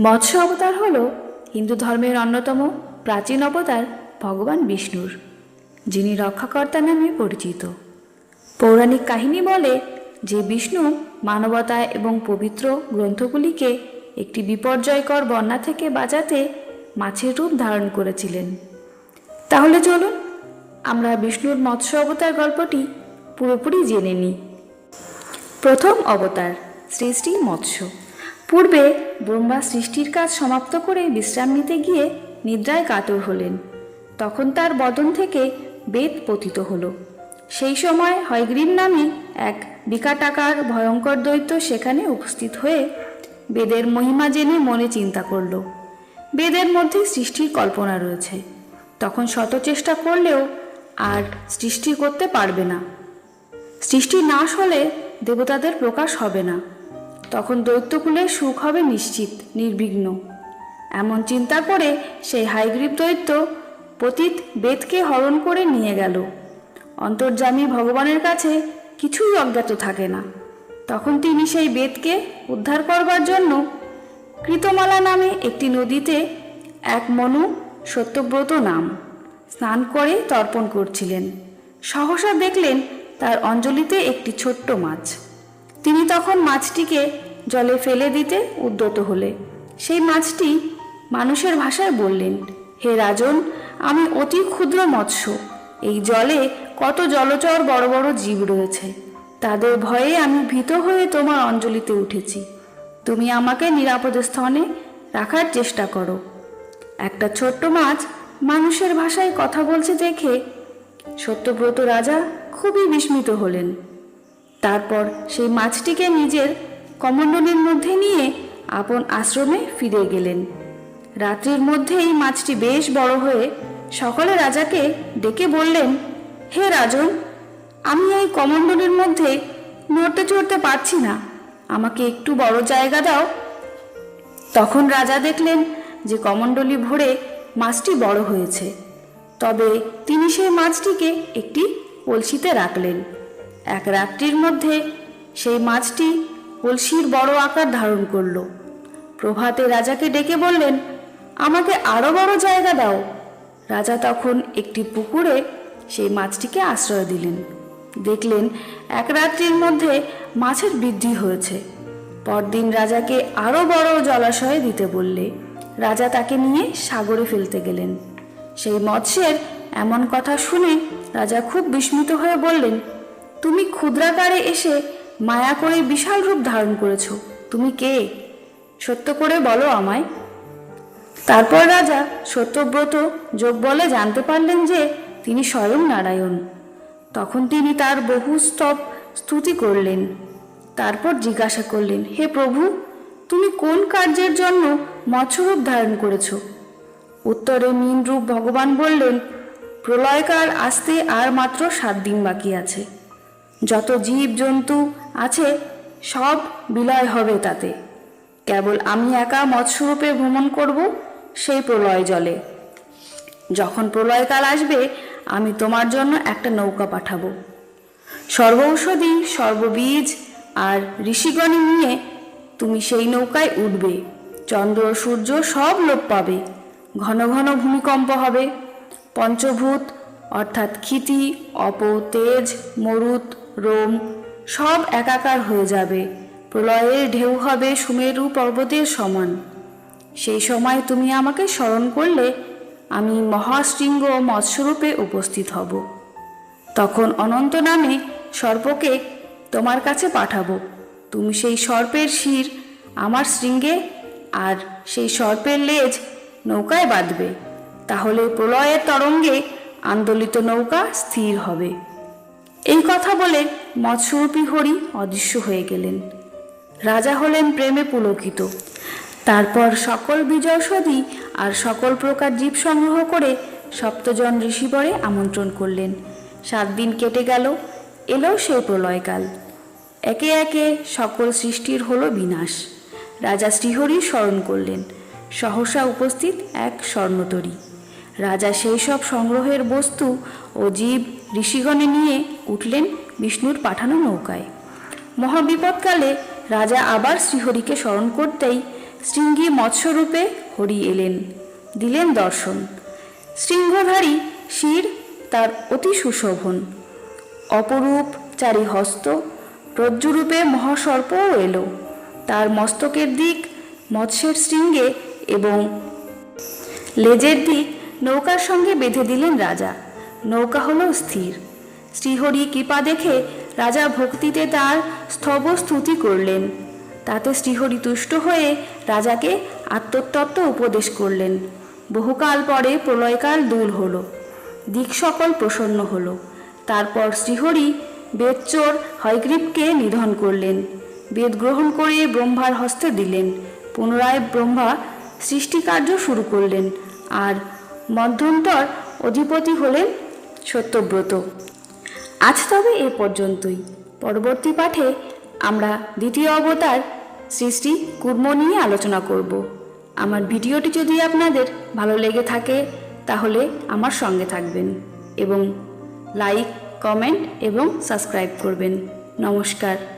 মৎস্য অবতার হল হিন্দু ধর্মের অন্যতম প্রাচীন অবতার ভগবান বিষ্ণুর, যিনি রক্ষাকর্তা নামে পরিচিত। পৌরাণিক কাহিনী বলে যে বিষ্ণু মানবতা এবং পবিত্র গ্রন্থগুলিকে একটি বিপর্যয়কর বন্যা থেকে বাঁচাতে মাছের রূপ ধারণ করেছিলেন। তাহলে চলুন আমরা বিষ্ণুর মৎস্য অবতার গল্পটি পুরোপুরি জেনে নিই। প্রথম অবতার শ্রী শ্রী মৎস্য। পূর্বে ব্রহ্মা সৃষ্টির কাজ সমাপ্ত করে বিশ্রাম নিতে গিয়ে নিদ্রায় কাতর হলেন। তখন তার বদন থেকে বেদ পতিত হলো। সেই সময় হয়গ্রীব নামে এক বিকাটাকার ভয়ঙ্কর দৈত্য সেখানে উপস্থিত হয়ে বেদের মহিমা জেনে মনে চিন্তা করল। বেদের মধ্যে সৃষ্টির কল্পনা রয়েছে। তখন শত চেষ্টা করলেও আর সৃষ্টি করতে পারবে না। সৃষ্টি নাশ হলে দেবতাদের প্রকাশ হবে না। তখন দৈত্যকুলের সুখ হবে নিশ্চিত, নির্বিঘ্ন। এমন চিন্তা করে সেই হাইগ্রীব দৈত্য পতিত বেদকে হরণ করে নিয়ে গেল। অন্তর্যামী ভগবানের কাছে কিছুই অজ্ঞাত থাকে না। তখন তিনি সেই বেদকে উদ্ধার করবার জন্য কৃতমালা নামে একটি নদীতে এক মনু সত্যব্রত নাম স্নান করে তর্পণ করছিলেন। সহসা দেখলেন তার অঞ্জলিতে একটি ছোট্ট মাছ। তিনি তখন মাছটিকে জলে ফেলে দিতে উদ্যত হলে। সেই মাছটি মানুষের ভাষায় বললেন, হে রাজন, আমি অতি ক্ষুদ্র মৎস্য। এই জলে কত জলচর বড় বড় জীব রয়েছে। তাদের ভয়ে আমি ভীত হয়ে তোমার অঞ্জলিতে উঠেছি। তুমি আমাকে নিরাপদ স্থানে রাখার চেষ্টা করো। একটা ছোট্ট মাছ মানুষের ভাষায় কথা বলছে দেখে সত্যব্রত রাজা খুবই বিস্মিত হলেন। তারপর সেই মাছটিকে নিজের কমণ্ডলের মধ্যে নিয়ে আপন আশ্রমে ফিরে গেলেন। রাত্রির মধ্যেই মাছটি বেশ বড় হয়ে সকলে রাজাকে ডেকে বললেন, হে রাজন, আমি এই কমণ্ডলের মধ্যে নড়তে চড়তে পারছি না। আমাকে একটু বড় জায়গা দাও। তখন রাজা দেখলেন যে কমণ্ডলী ভরে মাছটি বড় হয়েছে। তবে তিনি সেই মাছটিকে একটি কলসিতে রাখলেন। এক রাত্রির মধ্যে সেই মাছটি কলসির বড় আকার ধারণ করল। প্রভাতে রাজাকে ডেকে বললেন, আমাকে আরও বড় জায়গা দাও। রাজা তখন একটি পুকুরে সেই মাছটিকে আশ্রয় দিলেন। দেখলেন এক রাত্রির মধ্যে মাছের বৃদ্ধি হয়েছে। পরদিন রাজাকে আরও বড় জলাশয়ে দিতে বললে। রাজা তাকে নিয়ে সাগরে ফেলতে গেলেন। সেই মৎস্যের এমন কথা শুনে রাজা খুব বিস্মিত হয়ে বললেন তুমি ক্ষুদ্রাকারে এসে মায়া করে বিশাল রূপ ধারণ করেছ। তুমি কে? সত্য করে বলো আমায়। তারপর রাজা সত্যব্রত যোগ বলে জানতে পারলেন যে তিনি স্বয়ং নারায়ণ। তখন তিনি তার বহু স্তব স্তুতি করলেন। তারপর জিজ্ঞাসা করলেন, হে প্রভু, তুমি কোন কার্যের জন্য মৎস্যরূপ ধারণ করেছ? উত্তরে মীনরূপ ভগবান বললেন প্রলয়কার আসতে আর মাত্র সাত দিন বাকি আছে। যত জীব জন্তু আছে, সব বিলয় হবে তাতে। কেবল আমি একা মৎস্যরূপে ভ্রমণ করব সেই প্রলয় জলে। যখন প্রলয়কাল আসবে, আমি তোমার জন্য একটা নৌকা পাঠাবো। সর্বৌষধি সর্ববীজ আর ঋষিগণে নিয়ে তুমি সেই নৌকায় উঠবে। চন্দ্র সূর্য সব লোপ পাবে। ঘন ঘন ভূমিকম্প হবে। পঞ্চভূত অর্থাৎ ক্ষিতি অপ তেজ মরুত রোম, সব একাকার হয়ে যাবে। প্রলয়ের ঢেউ হবে সুমেরু পর্বতের সমান। সেই সময় তুমি আমাকে স্মরণ করলে আমি মহাশৃঙ্গ মৎস্যরূপে উপস্থিত হব। তখন অনন্ত নামে সর্পকে তোমার কাছে পাঠাবো। তুমি সেই সর্পের শির আমার শৃঙ্গে আর সেই সর্পের লেজ নৌকায় বাঁধবে। তাহলে প্রলয়ের তরঙ্গে আন্দোলিত নৌকা স্থির হবে। এই কথা বলে মৎস্যরূপী হরি অদৃশ্য হয়ে গেলেন। রাজা হলেন প্রেমে পুলকিত। তারপর সকল বিজয়সধি আর সকল প্রকার জীব সংগ্রহ করে সপ্তজন ঋষিবরে আমন্ত্রণ করলেন। সাত দিন কেটে গেল, এলো সেই প্রলয়কাল। একে একে সকল সৃষ্টির হলো বিনাশ। রাজা শ্রীহরি স্মরণ করলেন, সহসা উপস্থিত এক স্বর্ণতরী। রাজা সেই সব সংগ্রহের বস্তু ও জীব ঋষিগণে নিয়ে উঠলেন বিষ্ণুর পাঠানো নৌকায়। মহাবিপদকালে রাজা আবার শ্রীহরিকে স্মরণ করতেই শৃঙ্গী মৎস্যরূপে হরি এলেন, দিলেন দর্শন। শৃঙ্গধারী শির তার অতি সুশোভন। অপরূপ চারি হস্ত রজ্জুরূপে মহাসর্পও এলো। তার মস্তকের দিক মৎস্যের শৃঙ্গে এবং লেজের দিক নৌকার সঙ্গে বেঁধে দিলেন রাজা। নৌকা হলো স্থির। শ্রীহরি কৃপা দেখে রাজা ভক্তিতে তার স্তব স্তুতি করলেন। তাতে শ্রীহরি তুষ্ট হয়ে রাজাকে আত্মতত্ত্ব উপদেশ করলেন। বহুকাল পরে প্রলয়কাল দূর হলো, দিক সকল প্রসন্ন হল। তারপর শ্রীহরি বেদচোর হয়গ্রীবকে নিধন করলেন, বেদ গ্রহণ করে ব্রহ্মার হস্তে দিলেন। পুনরায় ব্রহ্মা সৃষ্টিকার্য শুরু করলেন, আর মধ্যন্তর অধিপতি হলেন সত্যব্রত। আজ তবে এ পর্যন্তই। পরবর্তী পাঠে আমরা দ্বিতীয় অবতার সৃষ্টি কুর্ম নিয়ে আলোচনা করব। আমার ভিডিওটি যদি আপনাদের ভালো লেগে থাকে, তাহলে আমার সঙ্গে থাকবেন এবং লাইক, কমেন্ট এবং সাবস্ক্রাইব করবেন। নমস্কার।